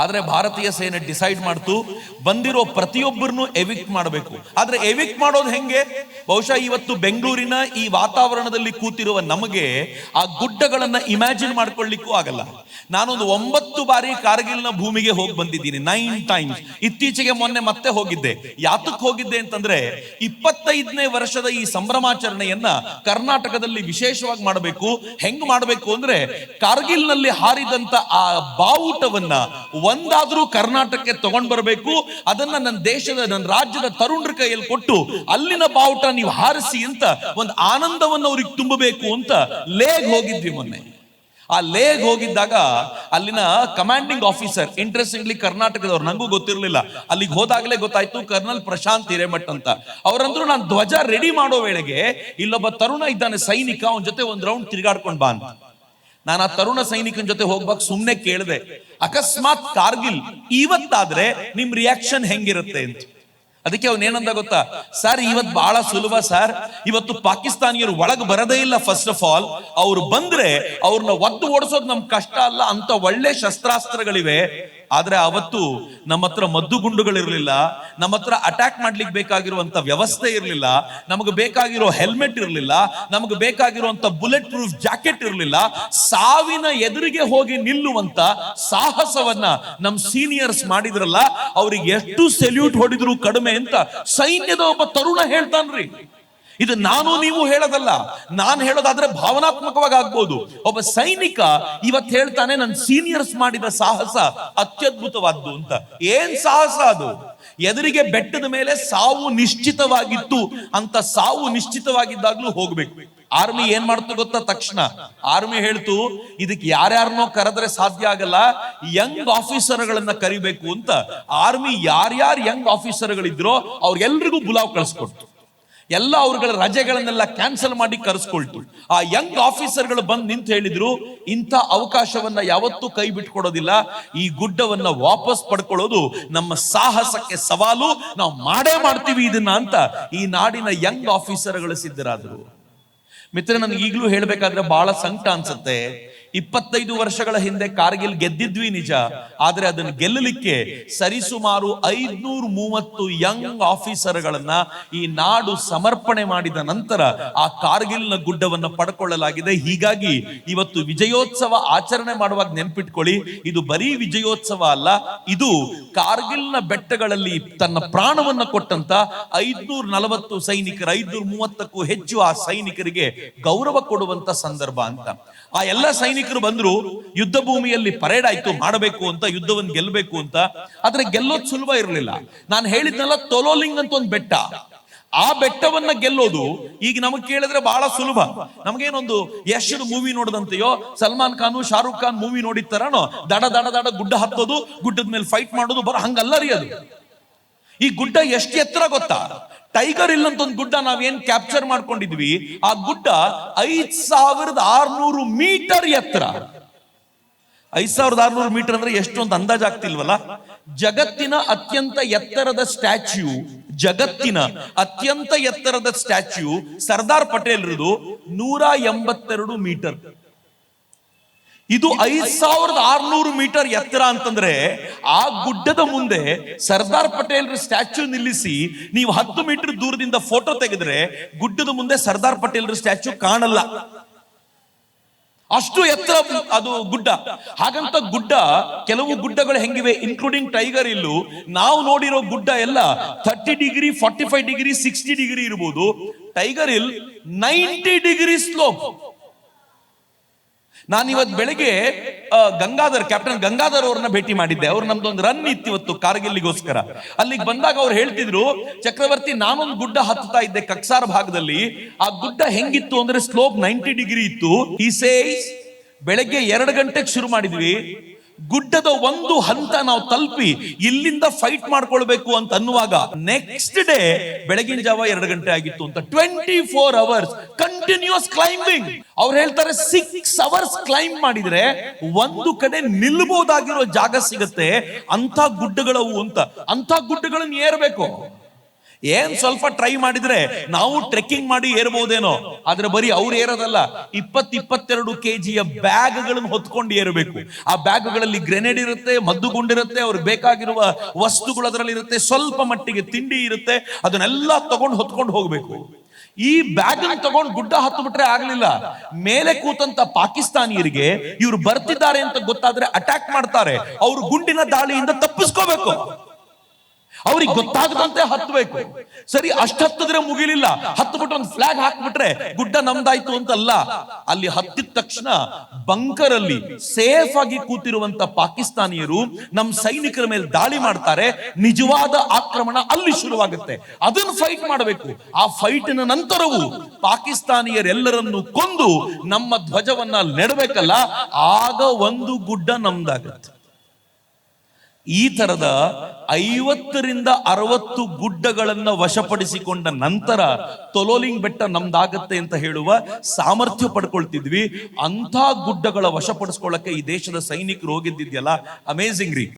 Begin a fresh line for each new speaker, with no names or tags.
ಆದ್ರೆ ಭಾರತೀಯ ಸೇನೆ ಡಿಸೈಡ್ ಮಾಡ್ತು ಬಂದಿರೋ ಪ್ರತಿಯೊಬ್ಬರನ್ನು ಎವಿಕ್ಟ್ ಮಾಡಬೇಕು. ಆದರೆ ಎವಿಕ್ಟ್ ಮಾಡೋದು ಹೆಂಗೆ? ಬಹುಶಃ ಇವತ್ತು ಬೆಂಗಳೂರಿನ ಈ ವಾತಾವರಣದಲ್ಲಿ ಕೂತಿರುವ ನಮಗೆ ಆ ಗುಡ್ಡಗಳನ್ನು ಇಮ್ಯಾಜಿನ್ ಮಾಡ್ಕೊಳ್ಳಿಕ್ಕೂ ಆಗಲ್ಲ. ನಾನೊಂದು ಒಂಬತ್ತು ಬಾರಿ ಕಾರ್ಗಿಲ್ನ ಭೂಮಿಗೆ ಹೋಗಿ ಬಂದಿದ್ದೀನಿ, ನೈನ್ ಟೈಮ್ಸ್. ಇತ್ತೀಚೆಗೆ ಮೊನ್ನೆ ಮತ್ತೆ ಹೋಗಿದ್ದೆ. ಯಾತಕ್ಕೆ ಹೋಗಿದ್ದೆ ಅಂತಂದ್ರೆ ಇಪ್ಪತ್ತೈದನೇ ವರ್ಷದ ಈ ಸಂಭ್ರಮಾಚರಣೆಯನ್ನ ಕರ್ನಾಟಕದಲ್ಲಿ ವಿಶೇಷವಾಗಿ ಮಾಡಬೇಕು. ಹೆಂಗ್ ಮಾಡಬೇಕು ಅಂದ್ರೆ ಕಾರ್ಗಿಲ್ನಲ್ಲಿ ಹಾರಿದಂತ ಆ ಬಾವುಟವನ್ನ ಒಂದಾದ್ರೂ ಕರ್ನಾಟಕಕ್ಕೆ ತಗೊಂಡ್ ಬರಬೇಕು, ಅದನ್ನ ನನ್ನ ದೇಶದ ನನ್ನ ರಾಜ್ಯದ ತರುಣರ ಕೈಯಲ್ಲಿ ಕೊಟ್ಟು ಅಲ್ಲಿನ ಬಾವುಟ ನೀವು ಹಾರಿಸಿ ಅಂತ ಒಂದು ಆನಂದವನ್ನು ಅವ್ರಿಗೆ ತುಂಬಬೇಕು ಅಂತ ಲೇಗ್ ಹೋಗಿದ್ವಿ ಮೊನ್ನೆ. ಆ ಲೇಗ್ ಹೋಗಿದ್ದಾಗ ಅಲ್ಲಿನ ಕಮಾಂಡಿಂಗ್ ಆಫೀಸರ್ ಇಂಟ್ರೆಸ್ಟಿಂಗ್ಲಿ ಕರ್ನಾಟಕದವ್ರು, ನಂಗೂ ಗೊತ್ತಿರಲಿಲ್ಲ. ಅಲ್ಲಿಗೆ ಹೋದಾಗಲೇ ಗೊತ್ತಾಯ್ತು, ಕರ್ನಲ್ ಪ್ರಶಾಂತ್ ಹಿರೇಮಠ್ ಅಂತ. ಅವರಂದ್ರು ನಾನು ಧ್ವಜ ರೆಡಿ ಮಾಡೋ ವೇಳೆಗೆ ಇಲ್ಲೊಬ್ಬ ತರುಣ ಇದ್ದಾನೆ, ಸೈನಿಕ, ಅವನ ಜೊತೆ ಒಂದ್ ರೌಂಡ್ ತಿರುಗಾಡ್ಕೊಂಡ್ ಬಾ ಅಂತ. ನಾನು ಆ ತರುಣ ಸೈನಿಕನ ಜೊತೆ ಹೋಗ್ಬೇಕು ಸುಮ್ನೆ ಕೇಳಿದೆ. ಅಕಸ್ಮಾತ್ ಕಾರ್ಗಿಲ್ ಇವತ್ತಾದ್ರೆ ನಿಮ್ ರಿಯಾಕ್ಷನ್ ಹೆಂಗಿರುತ್ತೆ ಅಂತ. ಅದಕ್ಕೆ ಅವ್ನ ಏನಂದ ಗೊತ್ತಾ? ಸರ್ ಇವತ್ ಬಹಳ ಸುಲಭ ಸರ್ ಇವತ್ತು ಪಾಕಿಸ್ತಾನಿಯರು ಒಳಗ್ ಬರದೇ ಇಲ್ಲ ಫಸ್ಟ್ ಆಫ್ ಆಲ್ ಅವ್ರು ಬಂದ್ರೆ ಅವ್ರನ್ನ ಒದ್ದು ಓಡಿಸೋದು ನಮ್ ಕಷ್ಟ ಅಲ್ಲ, ಅಂತ ಒಳ್ಳೆ ಶಸ್ತ್ರಾಸ್ತ್ರಗಳಿವೆ. ಆದ್ರೆ ಅವತ್ತು ನಮ್ಮ ಹತ್ರ ಮದ್ದು ಗುಂಡುಗಳಿರಲಿಲ್ಲ ನಮ್ಮ ಹತ್ರ ಅಟ್ಯಾಕ್ ಮಾಡ್ಲಿಕ್ಕೆ ಬೇಕಾಗಿರುವಂತ ವ್ಯವಸ್ಥೆ ಇರಲಿಲ್ಲ, ನಮಗೆ ಬೇಕಾಗಿರೋ ಹೆಲ್ಮೆಟ್ ಇರಲಿಲ್ಲ, ನಮಗೆ ಬೇಕಾಗಿರುವಂತ ಬುಲೆಟ್ ಪ್ರೂಫ್ ಜಾಕೆಟ್ ಇರಲಿಲ್ಲ, ಸಾವಿನ ಎದುರಿಗೆ ಹೋಗಿ ನಿಲ್ಲುವಂತ ಸಾಹಸವನ್ನ ನಮ್ ಸೀನಿಯರ್ಸ್ ಮಾಡಿದ್ರಲ್ಲ, ಅವ್ರಿಗೆ ಎಷ್ಟು ಸೆಲ್ಯೂಟ್ ಹೊಡಿದ್ರು ಕಡಿಮೆ ಅಂತ ಸೈನ್ಯದ ಒಬ್ಬ ತರುಣ ಹೇಳ್ತಾನ್ರಿ. ಇದು ನಾನು ನೀವು ಹೇಳೋದಲ್ಲ. ನಾನು ಹೇಳೋದಾದ್ರೆ ಭಾವನಾತ್ಮಕವಾಗಿ ಆಗ್ಬೋದು ಒಬ್ಬ ಸೈನಿಕ ಇವತ್ ಹೇಳ್ತಾನೆ ನನ್ನ ಸೀನಿಯರ್ಸ್ ಮಾಡಿದ ಸಾಹಸ ಅತ್ಯದ್ಭುತವಾದ್ದು ಅಂತ. ಏನ್ ಸಾಹಸ ಅದು? ಎದುರಿಗೆ ಬೆಟ್ಟದ ಮೇಲೆ ಸಾವು ನಿಶ್ಚಿತವಾಗಿತ್ತು. ಅಂತ ಸಾವು ನಿಶ್ಚಿತವಾಗಿದ್ದಾಗ್ಲೂ ಹೋಗ್ಬೇಕು. ಆರ್ಮಿ ಏನ್ ಮಾಡ್ತು ಗೊತ್ತಾ ತಕ್ಷಣ? ಆರ್ಮಿ ಹೇಳ್ತು, ಇದಕ್ಕೆ ಯಾರ್ಯಾರನ್ನೋ ಕರೆದ್ರೆ ಸಾಧ್ಯ ಆಗಲ್ಲ. ಯಂಗ್ ಆಫೀಸರ್ಗಳನ್ನ ಕರಿಬೇಕು ಅಂತ. ಆರ್ಮಿ ಯಾರ್ಯಾರು ಯಂಗ್ ಆಫೀಸರ್ಗಳಿದ್ರೋ ಅವ್ರಿಗೆಲ್ರಿಗೂ ಬುಲಾವ್ ಕಳಿಸ್ಕೊಡ್ತು ಎಲ್ಲ ಅವ್ರಗಳ ರಜೆಗಳನ್ನೆಲ್ಲ ಕ್ಯಾನ್ಸಲ್ ಮಾಡಿ ಕರೆಸ್ಕೊಳ್ತು. ಆ ಯಂಗ್ ಆಫೀಸರ್ಗಳು ಬಂದು ನಿಂತು ಹೇಳಿದ್ರು, ಇಂಥ ಅವಕಾಶವನ್ನ ಯಾವತ್ತೂ ಕೈ ಬಿಟ್ಕೊಡೋದಿಲ್ಲ. ಈ ಗುಡ್ಡವನ್ನ ವಾಪಸ್ ಪಡ್ಕೊಳ್ಳೋದು ನಮ್ಮ ಸಾಹಸಕ್ಕೆ ಸವಾಲು. ನಾವು ಮಾಡೇ ಮಾಡ್ತೀವಿ ಇದನ್ನ ಅಂತ ಈ ನಾಡಿನ ಯಂಗ್ ಆಫೀಸರ್ಗಳು ಸಿದ್ಧರಾದರು. ಮಿತ್ರ ನನಗೆ ಈಗಲೂ ಹೇಳಬೇಕಾದ್ರೆ ಬಹಳ ಸಂಕಟ ಅನ್ಸುತ್ತೆ. ಇಪ್ಪತ್ತೈದು ವರ್ಷಗಳ ಹಿಂದೆ ಕಾರ್ಗಿಲ್ ಗೆದ್ದಿದ್ವಿ ನಿಜ. ಆದ್ರೆ ಅದನ್ನು ಗೆಲ್ಲಲಿಕ್ಕೆ ಸರಿಸುಮಾರು ಐದ್ನೂರ ಮೂವತ್ತು ಯಂಗ್ ಆಫೀಸರ್ಗಳನ್ನ ಈ ನಾಡು ಸಮರ್ಪಣೆ ಮಾಡಿದ ನಂತರ ಆ ಕಾರ್ಗಿಲ್ನ ಗುಡ್ಡವನ್ನ ಪಡ್ಕೊಳ್ಳಲಾಗಿದೆ. ಹೀಗಾಗಿ ಇವತ್ತು ವಿಜಯೋತ್ಸವ ಆಚರಣೆ ಮಾಡುವಾಗ ನೆನ್ಪಿಟ್ಕೊಳ್ಳಿ, ಇದು ಬರೀ ವಿಜಯೋತ್ಸವ ಅಲ್ಲ, ಇದು ಕಾರ್ಗಿಲ್ನ ಬೆಟ್ಟಗಳಲ್ಲಿ ತನ್ನ ಪ್ರಾಣವನ್ನ ಕೊಟ್ಟಂತ ಐದ್ನೂರ ನಲವತ್ತು ಸೈನಿಕರ, ಐದ್ನೂರ ಮೂವತ್ತಕ್ಕೂ ಹೆಚ್ಚು ಆ ಸೈನಿಕರಿಗೆ ಗೌರವ ಕೊಡುವಂತ ಸಂದರ್ಭ ಅಂತ. ಆ ಎಲ್ಲ ಸೈನಿಕರು ಬಂದ್ರು, ಯುದ್ಧ ಭೂಮಿಯಲ್ಲಿ ಪರೇಡ್ ಆಯ್ತು, ಮಾಡಬೇಕು ಅಂತ ಯುದ್ಧವನ್ನು ಗೆಲ್ಲಬೇಕು ಅಂತ, ಆದ್ರೆ ಗೆಲ್ಲೋದು ಸುಲಭ ಇರಲಿಲ್ಲ. ನಾನು ಹೇಳಿದ್ನಲ್ಲ, ತೊಲೋಲಿಂಗ್ ಅಂತ ಒಂದು ಬೆಟ್ಟ. ಆ ಬೆಟ್ಟವನ್ನ ಗೆಲ್ಲೋದು ಈಗ ನಮಗ್ ಕೇಳಿದ್ರೆ ಬಹಳ ಸುಲಭ. ನಮಗೇನೊಂದು ಯಶ್ ಮೂವಿ ನೋಡದಂತೆಯೋ, ಸಲ್ಮಾನ್ ಖಾನ್, ಶಾರುಖ್ ಖಾನ್ ಮೂವಿ ನೋಡಿತ್ತಾರನೋ ದಡ ದಡ ದಡ ಗುಡ್ಡ ಹತ್ತೋದು, ಗುಡ್ಡದ ಮೇಲೆ ಫೈಟ್ ಮಾಡೋದು, ಬರೋ ಹಂಗಲ್ಲ ರೀ ಅದು. ಈ ಗುಡ್ಡ ಎಷ್ಟು ಎತ್ತರ ಗೊತ್ತಾ? ಟೈಗರ್ ಇಲ್ಲ ಅಂತ ಒಂದು ಗುಡ್ಡ ನಾವೇನ್ ಕ್ಯಾಪ್ಚರ್ ಮಾಡ್ಕೊಂಡಿದ್ವಿ? ಆ ಗುಡ್ಡ ಐದ್ ಸಾವಿರದ ಆರ್ನೂರು ಮೀಟರ್ ಎತ್ತರ. ಐದ್ ಸಾವಿರದ ಆರ್ನೂರು ಮೀಟರ್ ಅಂದ್ರೆ ಎಷ್ಟೊಂದು ಅಂದಾಜ್ ಆಗ್ತಿಲ್ವಲ್ಲ? ಜಗತ್ತಿನ ಅತ್ಯಂತ ಎತ್ತರದ ಸ್ಟ್ಯಾಚ್ಯೂ ಜಗತ್ತಿನ ಅತ್ಯಂತ ಎತ್ತರದ ಸ್ಟ್ಯಾಚ್ಯೂ ಸರ್ದಾರ್ ಪಟೇಲ್ ಇರುದು ನೂರ ಎಂಬತ್ತೆರಡು ಮೀಟರ್. ಇದು ಐದ್ ಸಾವಿರದ ಆರ್ನೂರು ಮೀಟರ್ ಎತ್ತರ ಅಂತಂದ್ರೆ ಆ ಗುಡ್ಡದ ಮುಂದೆ ಸರ್ದಾರ್ ಪಟೇಲ್ ಸ್ಟ್ಯಾಚ್ಯೂ ನಿಲ್ಲಿಸಿ ನೀವು ಹತ್ತು ಮೀಟರ್ ದೂರದಿಂದ ಫೋಟೋ ತೆಗೆದ್ರೆ ಗುಡ್ಡದ ಮುಂದೆ ಸರ್ದಾರ್ ಪಟೇಲ್ ಸ್ಟ್ಯಾಚ್ಯೂ ಕಾಣಲ್ಲ. ಅಷ್ಟು ಎತ್ತರ ಅದು ಗುಡ್ಡ. ಹಾಗಂತ ಗುಡ್ಡ, ಕೆಲವು ಗುಡ್ಡಗಳು ಹೆಂಗಿವೆ ಇನ್ಕ್ಲೂಡಿಂಗ್ ಟೈಗರ್ ಇಲ್ಲು. ನಾವು ನೋಡಿರೋ ಗುಡ್ಡ ಎಲ್ಲ thirty degree forty five degree sixty degree ಇರ್ಬೋದು. Tiger Hill ninety degree slope ನಾನು ಇವತ್ತು ಬೆಳಿಗ್ಗೆ ಗಂಗಾಧರ್ ಕ್ಯಾಪ್ಟನ್ ಗಂಗಾಧರ್ ಅವ್ರನ್ನ ಭೇಟಿ ಮಾಡಿದ್ದೆ. ಅವ್ರು ನಮ್ದೊಂದು ರನ್ ಇತ್ತು ಇವತ್ತು ಕಾರ್ಗಿಲ್ಲಿಗೋಸ್ಕರ. ಅಲ್ಲಿಗೆ ಬಂದಾಗ ಅವ್ರು ಹೇಳ್ತಿದ್ರು, ಚಕ್ರವರ್ತಿ, ನಾನೊಂದು ಗುಡ್ಡ ಹತ್ತುತ್ತಾ ಇದ್ದೆ ಕಕ್ಸಾರ್ ಭಾಗದಲ್ಲಿ. ಆ ಗುಡ್ಡ ಹೆಂಗಿತ್ತು ಅಂದ್ರೆ ಸ್ಲೋಪ್ ನೈಂಟಿ ಡಿಗ್ರಿ ಇತ್ತು. ಈ ಸೇ ಬೆಳಗ್ಗೆ ಎರಡು ಗಂಟೆಗೆ ಶುರು ಮಾಡಿದ್ವಿ. ಗುಡ್ಡದ ಒಂದು ಹಂತ ನಾವು ತಲುಪಿ ಇಲ್ಲಿಂದ ಫೈಟ್ ಮಾಡ್ಕೊಳ್ಬೇಕು ಅಂತ ಅನ್ನುವಾಗ ನೆಕ್ಸ್ಟ್ ಡೇ ಬೆಳಗಿನ ಜಾವ ಎರಡು ಗಂಟೆ ಆಗಿತ್ತು ಅಂತ twenty four hours continuous climbing ಅವ್ರು ಹೇಳ್ತಾರೆ ಸಿಕ್ಸ್ ಅವರ್ಸ್ ಕ್ಲೈಂಬ್ ಮಾಡಿದ್ರೆ ಒಂದು ಕಡೆ ನಿಲ್ಬಹುದಾಗಿರೋ ಜಾಗ ಸಿಗತ್ತೆ ಅಂತ ಗುಡ್ಡಗಳವು ಅಂತ. ಅಂತ ಗುಡ್ಡಗಳನ್ನ ಏರ್ಬೇಕು. ಏನ್ ಸ್ವಲ್ಪ ಟ್ರೈ ಮಾಡಿದ್ರೆ ನಾವು ಟ್ರೆಕ್ಕಿಂಗ್ ಮಾಡಿ ಏರ್ಬಹುದೇನೋ ಆದ್ರೆ ಬರೀ ಅವ್ರು ಏರೋದಲ್ಲ ಇಪ್ಪತ್ ಇಪ್ಪತ್ತೆರಡು ಬ್ಯಾಗ್ ಬ್ಯಾಗ್ಗಳನ್ನು ಹೊತ್ಕೊಂಡು ಏರಬೇಕು. ಆ ಬ್ಯಾಗ್ಗಳಲ್ಲಿ ಗ್ರೆನೇಡ್ ಇರುತ್ತೆ ಮದ್ದುಗುಂಡಿರುತ್ತೆ ಅವ್ರಿಗೆ ಬೇಕಾಗಿರುವ ವಸ್ತುಗಳು ಅದರಲ್ಲಿ ಇರುತ್ತೆ, ಸ್ವಲ್ಪ ಮಟ್ಟಿಗೆ ತಿಂಡಿ ಇರುತ್ತೆ, ಅದನ್ನೆಲ್ಲ ತಗೊಂಡು ಹೊತ್ಕೊಂಡು ಹೋಗ್ಬೇಕು. ಈ ಬ್ಯಾಗ್ ತಗೊಂಡು ಗುಡ್ಡ ಹತ್ತು ಬಿಟ್ರೆ ಆಗ್ಲಿಲ್ಲ. ಮೇಲೆ ಕೂತಂತ ಪಾಕಿಸ್ತಾನಿಯರಿಗೆ ಇವ್ರು ಬರ್ತಿದ್ದಾರೆ ಅಂತ ಗೊತ್ತಾದ್ರೆ ಅಟ್ಯಾಕ್ ಮಾಡ್ತಾರೆ. ಅವ್ರು ಗುಂಡಿನ ದಾಳಿಯಿಂದ ತಪ್ಪಿಸ್ಕೋಬೇಕು. ಅವ್ರಿಗೆ ಗೊತ್ತಾಗದಂತೆ ಹತ್ತಬೇಕು. ಸರಿ ಅಷ್ಟು ಹತ್ತಿದ್ರೆ ಮುಗಿಲಿಲ್ಲ. ಹತ್ಬಿಟ್ಟು ಒಂದು ಫ್ಲಾಗ್ ಹಾಕ್ಬಿಟ್ರೆ ಗುಡ್ಡ ನಮ್ದಾಯ್ತು ಅಂತಲ್ಲ. ಅಲ್ಲಿ ಹತ್ತಿದ ತಕ್ಷಣ ಬಂಕರ್ ಅಲ್ಲಿ ಸೇಫ್ ಆಗಿ ಕೂತಿರುವಂತ ಪಾಕಿಸ್ತಾನಿಯರು ನಮ್ ಸೈನಿಕರ ಮೇಲೆ ದಾಳಿ ಮಾಡ್ತಾರೆ. ನಿಜವಾದ ಆಕ್ರಮಣ ಅಲ್ಲಿ ಶುರುವಾಗುತ್ತೆ. ಅದನ್ನ ಫೈಟ್ ಮಾಡಬೇಕು. ಆ ಫೈಟಿನ ನಂತರವೂ ಪಾಕಿಸ್ತಾನಿಯರೆಲ್ಲರನ್ನು ಕೊಂದು ನಮ್ಮ ಧ್ವಜವನ್ನ ನೆಡಬೇಕಲ್ಲ. ಆಗ ಒಂದು ಗುಡ್ಡ ನಮ್ದಾಗತ್ತೆ. ಈ ತರದ ಐವತ್ತರಿಂದ ಅರವತ್ತು ಗುಡ್ಡಗಳನ್ನ ವಶಪಡಿಸಿಕೊಂಡ ನಂತರ ತೊಲೋಲಿಂಗ್ ಬೆಟ್ಟ ನಮ್ದಾಗತ್ತೆ ಅಂತ ಹೇಳುವ ಸಾಮರ್ಥ್ಯ ಪಡ್ಕೊಳ್ತಿದ್ವಿ. ಅಂಥ ಗುಡ್ಡಗಳ ವಶಪಡಿಸ್ಕೊಳ್ಳಕ್ಕೆ ಈ ದೇಶದ ಸೈನಿಕರು ಹೋಗಿದ್ದಿದ್ಯಲ್ಲ? ಅಮೇಝಿಂಗ್ ರೀ.